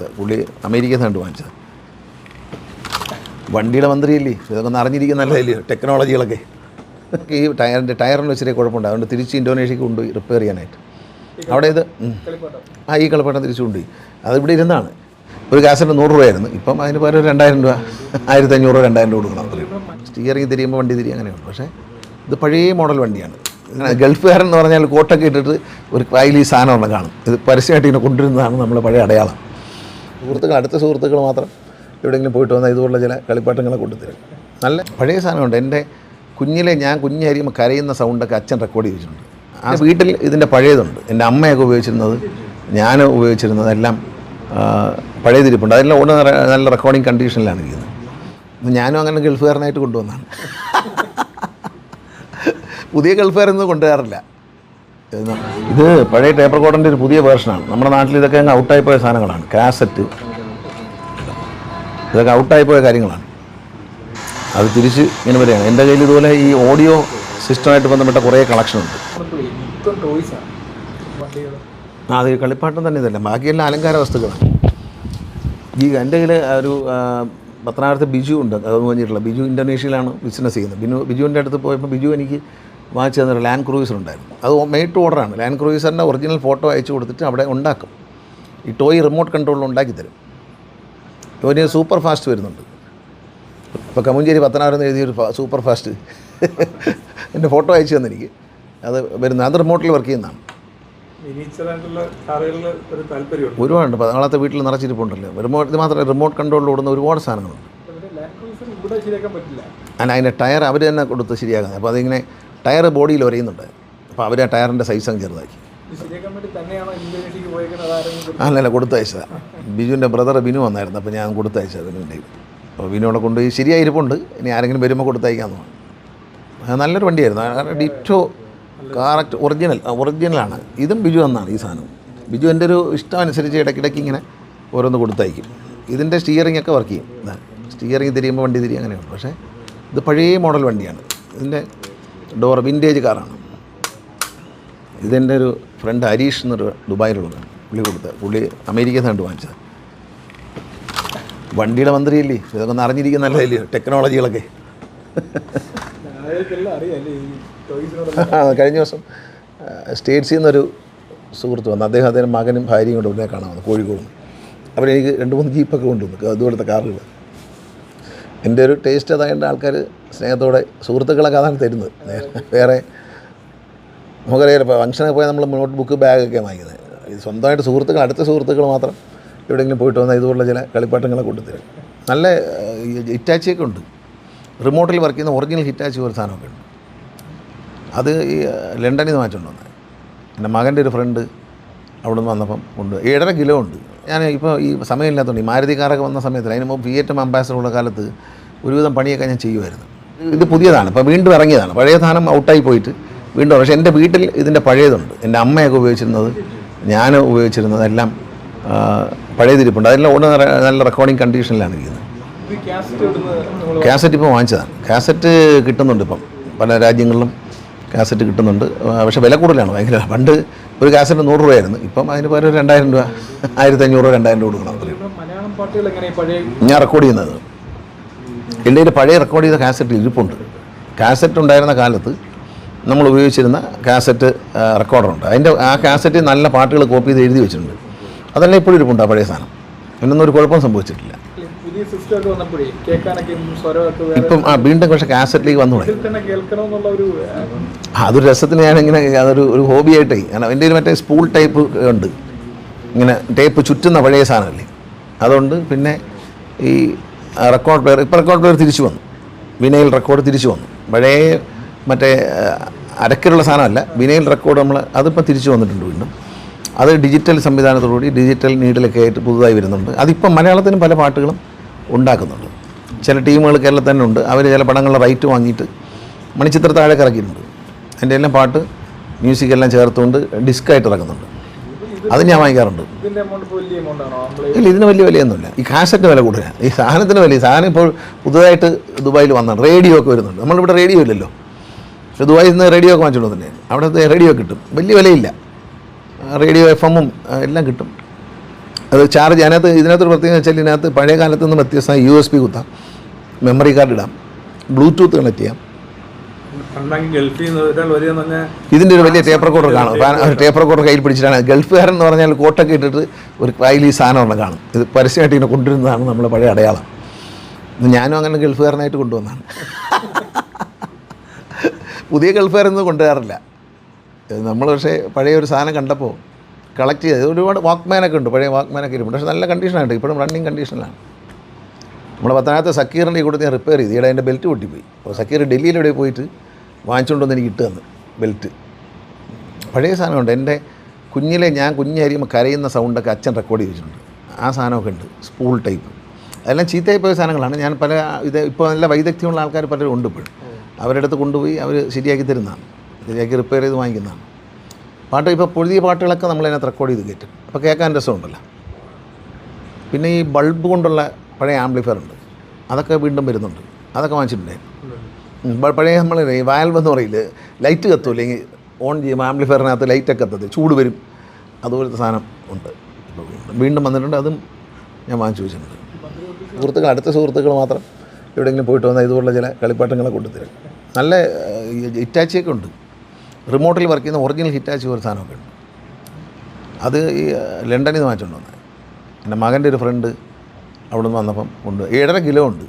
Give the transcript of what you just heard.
കൊടുത്തത് പുള്ളി അമേരിക്കയിൽ നിന്ന് വാങ്ങിച്ചത്. വണ്ടിയുടെ മന്ത്രിയല്ലേ? ഇതൊക്കെ ഒന്ന് അറിഞ്ഞിരിക്കുന്നല്ലേ ടെക്നോളജികളൊക്കെ. ഈ ടയറിന്റെ ടയറിന് വെച്ചിട്ട് കുഴപ്പമുണ്ട്. അതുകൊണ്ട് തിരിച്ച് ഇന്തോനേഷ്യക്ക് കൊണ്ടുപോയി റിപ്പയർ ചെയ്യാനായിട്ട്. അവിടെ ഇത്. ആ ഈ കളിപ്പാട്ടം തിരിച്ചു കൊണ്ടുപോയി. അത് ഇവിടെ ഇരുന്നാണ്. ഒരു കാസറ്റ് നൂറ് രൂപയായിരുന്നു. ഇപ്പം അതിന് പകരം രണ്ടായിരം രൂപ ആയിരത്തി അഞ്ഞൂറ് രൂപ രണ്ടായിരം രൂപ കൊടുക്കണം അത്രയും സ്റ്റിയറിങ് തിരിയുമ്പോൾ വണ്ടി തിരിയും അങ്ങനെയുണ്ട് പക്ഷേ ഇത് പഴയ മോഡൽ വണ്ടിയാണ്. ഗൾഫുകാരൻ എന്ന് പറഞ്ഞാൽ കോട്ടൊക്കെ ഇട്ടിട്ട് ഒരു കയ്യിൽ ഈ സാധനം ഉള്ള കാണും. ഇത് പരസ്യമായിട്ട് ഇങ്ങനെ കൊണ്ടുവരുന്നതാണ് നമ്മൾ പഴയ അടയാളം. സുഹൃത്തുക്കൾ അടുത്ത സുഹൃത്തുക്കൾ മാത്രം എവിടെയെങ്കിലും പോയിട്ട് വന്നാൽ ഇതുപോലുള്ള ചില കളിപ്പാട്ടങ്ങളെ കൊണ്ടുതരും നല്ല പഴയ സാധനമുണ്ട്. എന്റെ കുഞ്ഞിലെ ഞാൻ കുഞ്ഞായിരിക്കുമ്പോൾ കരയുന്ന സൗണ്ടൊക്കെ അച്ഛൻ റെക്കോർഡ് ചെയ്തിട്ടുണ്ട്. ആ വീട്ടിൽ ഇതിന്റെ പഴയതുണ്ട്. എന്റെ അമ്മയൊക്കെ ഉപയോഗിച്ചിരുന്നത് ഞാൻ ഉപയോഗിച്ചിരുന്നത് എല്ലാം പഴയതിരിപ്പുണ്ട്. അതെല്ലാം ഓട് നല്ല റെക്കോർഡിങ് കണ്ടീഷനിലാണ് ഇരിക്കുന്നത്. ഞാനും അങ്ങനെ ഗൾഫുകാരനായിട്ട് കൊണ്ടുവന്നതാണ് പുതിയ ഗൾഫുകാരൊന്നും കൊണ്ടുവരാറില്ല. ഇത് പഴയ ടേപ്പർ കോട്ടന്റെ ഒരു പുതിയ വേർഷനാണ് നമ്മുടെ നാട്ടിൽ ഇതൊക്കെ അങ്ങ് ഔട്ടായി പോയ സാധനങ്ങളാണ്. കാസറ്റ് ഇതൊക്കെ ഔട്ടായി പോയ കാര്യങ്ങളാണ്. അത് തിരിച്ച് ഇങ്ങനെ വരികയാണ്. എന്റെ കയ്യിൽ ഇതുപോലെ ഈ ഓഡിയോ സിസ്റ്റമായിട്ട് ബന്ധപ്പെട്ട കുറേ ആ അത് കളിപ്പാട്ടം തന്നെ ഇതല്ല. ബാക്കിയെല്ലാം അലങ്കാര വസ്തുക്കളാണ്. ഈ എന്റെ കയ്യിൽ ഒരു പത്തനാപുരത്ത് ബിജു ഉണ്ട്. അത് പറഞ്ഞിട്ടുള്ള ബിജു ഇന്തോനേഷ്യയിലാണ് ബിസിനസ് ചെയ്യുന്നത്. ബിനു ബിജുവിന്റെ അടുത്ത് പോയപ്പോൾ ബിജു എനിക്ക് വാങ്ങിച്ചു തന്നൊരു ലാൻഡ് ക്രൂയിസർ ഉണ്ടായിരുന്നു. അത് മെയ്ഡ് ടു ഓർഡറാണ് ലാൻഡ് ക്രൂയിസറിന്റെ ഒറിജിനൽ ഫോട്ടോ അയച്ചു കൊടുത്തിട്ട് അവിടെ ഉണ്ടാക്കും. ഈ ടോയ് റിമോട്ട് കൺട്രോളിൽ ഉണ്ടാക്കി തരും. ഇവന് സൂപ്പർ ഫാസ്റ്റ് വരുന്നുണ്ട്. ഇപ്പോൾ കമുഞ്ചേരി പത്തനാപുരം എഴുതിയൊരു സൂപ്പർ ഫാസ്റ്റ് എന്റെ ഫോട്ടോ അയച്ചു തന്നെനിക്ക് അത് വരുന്നത് അത് റിമോട്ടിൽ വർക്ക് ചെയ്യുന്നതാണ്. ഒരുപാടുണ്ട്. പതാളത്തെ വീട്ടിൽ നിറച്ചിരിപ്പുണ്ടല്ലോ. റിമോട്ട് ഇത് മാത്രമല്ല റിമോട്ട് കൺട്രോളിൽ ഓടുന്ന ഒരുപാട് സാധനങ്ങളുണ്ട്. അല്ല അതിന്റെ ടയർ അവർ തന്നെ കൊടുത്ത് ശരിയാക്കുന്നത്. അപ്പോൾ അതിങ്ങനെ ടയർ ബോഡിയിൽ ഒരയുന്നുണ്ട് അപ്പോൾ അവർ ആ ടയറിന്റെ സൈസ് അങ്ങ് ചെറുതാക്കി. അല്ലല്ല കൊടുത്തയച്ചതാണ് ബിജുവിന്റെ ബ്രദർ ബിനു വന്നായിരുന്നു. അപ്പോൾ ഞാൻ കൊടുത്തയച്ചത് ബിനുവിന്റെ അപ്പോൾ ബിനു അവിടെ കൊണ്ടുപോയി ശരിയായിരിപ്പുണ്ട് ഇനി ആരെങ്കിലും വരുമ്പോൾ കൊടുത്തയക്കാമെന്ന് പറഞ്ഞു. നല്ലൊരു വണ്ടിയായിരുന്നു. കാരണം ഡിറ്റോ കറക്റ്റ് ഒറിജിനൽ ഒറിജിനലാണ് ഇതും ബിജു എന്നാണ് ഈ സാധനം. ബിജു എന്റെ ഒരു ഇഷ്ടം അനുസരിച്ച് ഇടയ്ക്കിടയ്ക്ക് ഇങ്ങനെ ഓരോന്ന് കൊടുത്തയക്കും. ഇതിന്റെ സ്റ്റിയറിംഗ് ഒക്കെ വർക്ക് ചെയ്യും. സ്റ്റിയറിംഗ് തിരിയുമ്പോൾ വണ്ടി തിരിയും അങ്ങനെയുണ്ട്. പക്ഷേ ഇത് പഴയ മോഡൽ വണ്ടിയാണ്. ഇതിന്റെ ഡോർ വിന്റേജ് കാറാണ് ഇതെന്റെ ഒരു ഫ്രണ്ട് ഹരീഷ് എന്നൊരു ദുബായിലുള്ളതാണ് പുള്ളി കൊടുത്തത് പുള്ളി അമേരിക്കയിൽ നിന്നാണ് വാങ്ങിച്ചത്. വണ്ടിയുടെ മന്ത്രിയല്ലേ? ഇതൊക്കെ ഒന്ന് ടെക്നോളജികളൊക്കെ. ഈ ടോയ്സിനോട് ആ, കഴിഞ്ഞ ദിവസം സ്റ്റേറ്റ്സിൽ നിന്നൊരു സുഹൃത്ത് വന്നു. അദ്ദേഹം അദ്ദേഹം മകനും ഭാര്യയും കൊണ്ട് ഇവിടെ കാണാൻ വന്നു കോഴിക്കോട് അവരെനിക്ക് രണ്ട് മൂന്ന് ജീപ്പൊക്കെ കൊണ്ടുവന്നു അതുപോലത്തെ കാറുകൾ. എന്റെ ഒരു ടേസ്റ്റ് അതായത് ആൾക്കാർ സ്നേഹത്തോടെ സുഹൃത്തുക്കളൊക്കെ അതാണ് തരുന്നത്. വേറെ നമുക്കറിയാലോ ഇപ്പോൾ ഫംഗ്ഷനൊക്കെ പോയാൽ നമ്മൾ നോട്ട് ബുക്ക് ബാഗൊക്കെ വാങ്ങിക്കുന്നത് സ്വന്തമായിട്ട് സുഹൃത്തുക്കൾ അടുത്ത സുഹൃത്തുക്കൾ മാത്രം എവിടെയെങ്കിലും പോയിട്ട് വന്നാൽ ഇതുപോലുള്ള ചില കളിപ്പാട്ടങ്ങളെ കൊണ്ടുതരും നല്ല ഹിറ്റാച്ചിയൊക്കെ ഉണ്ട്. റിമോട്ടിൽ വർക്ക് ചെയ്യുന്ന ഒറിജിനൽ ഹിറ്റാച്ചി ഒരു സാധനമൊക്കെ ഉണ്ട്. അത് ഈ ലണ്ടനിൽ നിന്ന് വാങ്ങിച്ചുകൊണ്ട് വന്നത്. എന്റെ മകന്റെ ഒരു ഫ്രണ്ട് അവിടെ നിന്ന് വന്നപ്പം ഉണ്ട്. ഏഴര കിലോ ഉണ്ട്. ഞാൻ ഇപ്പോൾ ഈ സമയമില്ലാത്തതുകൊണ്ട് ഈ മാരുതി കാറൊക്കെ വന്ന സമയത്ത് അതിന് മുമ്പ് വിയറ്റം അംബാസഡർ ഉള്ള കാലത്ത് ഒരുവിധം പണിയൊക്കെ ഞാൻ ചെയ്യുമായിരുന്നു. ഇത് പുതിയതാണ്. ഇപ്പോൾ വീണ്ടും ഇറങ്ങിയതാണ്. പഴയ സാധനം ഔട്ടായി പോയിട്ട് വീണ്ടും പക്ഷേ എന്റെ വീട്ടിൽ ഇതിന്റെ പഴയതുണ്ട്. എന്റെ അമ്മയൊക്കെ ഉപയോഗിച്ചിരുന്നത് ഞാൻ ഉപയോഗിച്ചിരുന്നത് എല്ലാം പഴയതിരിപ്പുണ്ട് അതെല്ലാം ഉടനെ നല്ല റെക്കോർഡിങ് കണ്ടീഷനിലാണ് ഇരിക്കുന്നത്. കാസറ്റ് ഇപ്പോൾ വാങ്ങിച്ചതാണ്. കാസറ്റ് കിട്ടുന്നുണ്ട് ഇപ്പം. പല രാജ്യങ്ങളിലും കാസറ്റ് കിട്ടുന്നുണ്ട്. പക്ഷേ വില കൂടുതലാണ് ഭയങ്കര. പണ്ട് ഒരു കാസറ്റ് നൂറ് രൂപയായിരുന്നു. ഇപ്പം അതിന് പകരം ഒരു രണ്ടായിരം രൂപ ആയിരത്തി അഞ്ഞൂറ് രൂപ രണ്ടായിരം രൂപ കൊടുക്കണം പഴയ ഞാൻ റെക്കോർഡ് ചെയ്യുന്നത്. എന്റെ കയ്യിൽ പഴയ റെക്കോർഡ് ചെയ്ത കാസറ്റ് ഇരിപ്പുണ്ട്. കാസറ്റ് ഉണ്ടായിരുന്ന കാലത്ത് നമ്മൾ ഉപയോഗിച്ചിരുന്ന കാസറ്റ് റെക്കോർഡറുണ്ട് അതിന്റെ ആ കാസറ്റിൽ നല്ല പാട്ടുകൾ കോപ്പി ചെയ്ത് എഴുതി വെച്ചിട്ടുണ്ട്. അതെല്ലാം ഇപ്പോഴും ഇരിപ്പുണ്ട് ആ പഴയ സാധനം. എന്നൊന്നും ഒരു കുഴപ്പം സംഭവിച്ചിട്ടില്ല. സിസ്റ്റം ഒക്കെ വന്നപ്പോഴേ കേൾക്കാനൊക്കെ സ്വരമൊക്കെ വേറെ ഇപ്പം ആ വീണ്ടും പക്ഷെ കാസറ്റിലേക്ക് വന്നു തന്നെ കേൾക്കണമെന്നുള്ള ഒരു അതൊരു രസത്തിന് ഞാനിങ്ങനെ അതൊരു ഒരു ഹോബിയായിട്ടേ കാരണം എന്റെ ഒരു മറ്റേ സ്പൂൾ ടൈപ്പ് ഉണ്ട്. ഇങ്ങനെ ടേപ്പ് ചുറ്റുന്ന പഴയ സാധനമല്ലേ? അതുകൊണ്ട് പിന്നെ ഈ റെക്കോർഡ് പ്ലെയർ ഇപ്പോൾ റെക്കോർഡ് പ്ലെയർ തിരിച്ചു വന്നു. വിനയിൽ റെക്കോർഡ് തിരിച്ചു വന്നു. പഴയ മറ്റേ അരക്കിലുള്ള സാധനമല്ല. വിനയിൽ റെക്കോർഡ് നമ്മൾ അതിപ്പോൾ തിരിച്ചു വന്നിട്ടുണ്ട് വീണ്ടും. അത് ഡിജിറ്റൽ സംവിധാനത്തോടുകൂടി ഡിജിറ്റൽ നീഡിലൊക്കെ ആയിട്ട് പുതുതായി വരുന്നുണ്ട്. അതിപ്പം മലയാളത്തിന് പല പാട്ടുകളും ഉണ്ടാക്കുന്നുണ്ട്. ചില ടീമുകൾ കേരളത്തിൽ തന്നെ ഉണ്ട്. അവർ ചില പടങ്ങളുടെ റൈറ്റ് വാങ്ങിയിട്ട് മണിച്ചിത്ര താഴെ ഇറക്കിയിട്ടുണ്ട്. അതിന്റെ എല്ലാം പാട്ട് മ്യൂസിക് എല്ലാം ചേർത്തുകൊണ്ട് ഡിസ്ക്കായിട്ട് ഇറക്കുന്നുണ്ട്. അത് ഞാൻ വാങ്ങിക്കാറുണ്ട്. ഇല്ല ഇതിന് വലിയ വിലയൊന്നുമില്ല. ഈ കാസറ്റിന് വില കൂടുതലാണ്. ഈ സാധനത്തിന് വില ഈ സാധനം ഇപ്പോൾ പുതുതായിട്ട് ദുബായിൽ വന്നാണ്. റേഡിയോ ഒക്കെ വരുന്നുണ്ട്. നമ്മളിവിടെ റേഡിയോ ഇല്ലല്ലോ. പക്ഷേ ദുബായിൽ നിന്ന് റേഡിയോ ഒക്കെ വാങ്ങിച്ചുകൊണ്ട് തന്നെയാണ് അവിടുത്തെ റേഡിയോ കിട്ടും. വലിയ വിലയില്ല. റേഡിയോ എഫ് എമ്മും എല്ലാം കിട്ടും. അത് ചാർജ് അതിനകത്ത് ഇതിനകത്തൊരു പ്രത്യേകത വെച്ചാൽ ഇതിനകത്ത് പഴയ കാലത്ത് നിന്ന് വ്യത്യസ്തമായി യു എസ് പി കുത്താം. മെമ്മറി കാർഡ് ഇടാം. ബ്ലൂടൂത്ത് കണക്ട് ചെയ്യാം. ഇതിന്റെ ഒരു വലിയ ടേപ്പർ റെക്കോർഡർ കാണും. ടേപ്പർ ടേപ്പ് റെക്കോർഡർ കയ്യിൽ പിടിച്ചിട്ടാണ്. ഗൾഫുകാരൻ എന്ന് പറഞ്ഞാൽ കോട്ടൊക്കെ ഇട്ടിട്ട് ഒരു കയ്യിൽ ഈ സാധനം ഒന്ന് കാണും. ഇത് പരസ്യമായിട്ട് ഇങ്ങനെ കൊണ്ടുവരുന്നതാണ് നമ്മുടെ പഴയ അടയാളം. ഞാനും അങ്ങനെ ഗൾഫുകാരനായിട്ട് കൊണ്ടുവന്നതാണ്. പുതിയ ഗൾഫുകാരൊന്നും കൊണ്ടുവരാറില്ല. നമ്മൾ പക്ഷേ പഴയ ഒരു സാധനം കണ്ടപ്പോൾ കളക്ട് ചെയ്ത് ഒരുപാട് വാക്ക്മാനൊക്കെ ഉണ്ട് പഴയ വാക്ക്മാനൊക്കെ ഇരിപ്പുണ്ട്. പക്ഷേ നല്ല കണ്ടീഷനായിട്ട് ഇപ്പോഴും റണ്ണിങ് കണ്ടീഷനിലാണ് നമ്മൾ പത്തനകത്ത് സക്കീറിന്റെ കൂടെ ഞാൻ റിപ്പയർ ചെയ്ത്. ഈടെ അതിന്റെ ബെൽറ്റ് പൊട്ടിപ്പോയി. അപ്പോൾ സക്കീർ ഡൽഹിയിലെവിടെ പോയിട്ട് വാങ്ങിച്ചുകൊണ്ട് വന്ന് എനിക്ക് തന്നു ബെൽറ്റ് പഴയ സാധനമുണ്ട്. എന്റെ കുഞ്ഞിലെ ഞാൻ കുഞ്ഞായിരിക്കുമ്പോൾ കരയുന്ന സൗണ്ടൊക്കെ അച്ഛൻ റെക്കോർഡ് ചെയ്തിട്ടുണ്ട്. ആ സാധനമൊക്കെ ഉണ്ട്. സ്പൂൾ ടൈപ്പ് അതെല്ലാം ചീത്തയായി പോയ സാധനങ്ങളാണ്. ഞാൻ പല ഇത് ഇപ്പോൾ നല്ല വൈദഗ്ധ്യമുള്ള ആൾക്കാർ പലരും ഉണ്ട് ഇപ്പോഴും. അവരുടെ അടുത്ത് കൊണ്ടുപോയി അവർ ശരിയാക്കി തരുന്നതാണ്. ശരിയാക്കി റിപ്പയർ ചെയ്ത് വാങ്ങിക്കുന്നതാണ്. പാട്ട് ഇപ്പോൾ പുതിയ പാട്ടുകളൊക്കെ നമ്മളതിനകത്ത് റെക്കോർഡ് ചെയ്ത് കയറ്റും. അപ്പോൾ കേൾക്കാൻ രസമുണ്ടല്ലോ. പിന്നെ ഈ ബൾബ് കൊണ്ടുള്ള പഴയ ആംപ്ലിഫയർ ഉണ്ട്. അതൊക്കെ വീണ്ടും വരുന്നുണ്ട്. അതൊക്കെ വാങ്ങിച്ചിട്ടുണ്ടായിരുന്നു പഴയ നമ്മൾ ഈ വാൽവ് എന്ന് പറയില്ല ലൈറ്റ് കത്തും അല്ലെങ്കിൽ ഓൺ ചെയ്യുമ്പോൾ ആംപ്ലിഫയറിനകത്ത് ലൈറ്റൊക്കെ എത്തത് ചൂട് വരും. അതുപോലത്തെ സാധനം ഉണ്ട്. വീണ്ടും വന്നിട്ടുണ്ട്. അതും ഞാൻ വാങ്ങിച്ചു വെച്ചിട്ടുണ്ട്. സുഹൃത്തുക്കൾ അടുത്ത സുഹൃത്തുക്കൾ മാത്രം എവിടെയെങ്കിലും പോയിട്ട് വന്നാൽ ഇതുപോലുള്ള ചില കളിപ്പാട്ടങ്ങളെ കൊണ്ടുതരും നല്ല ഇറ്റാച്ചിയൊക്കെ ഉണ്ട്. റിമോട്ടിൽ വർക്ക് ചെയ്യുന്ന ഒറിജിനൽ ഹിറ്റാച്ചി ഒരു സാധനമൊക്കെ ഉണ്ട്. അത് ഈ ലണ്ടനിൽ നിന്ന് വാങ്ങിച്ചുകൊണ്ട് വന്നത്. എന്റെ മകന്റെ ഒരു ഫ്രണ്ട് അവിടെ നിന്ന് വന്നപ്പം കൊണ്ട് ഏഴര കിലോ ഉണ്ട്.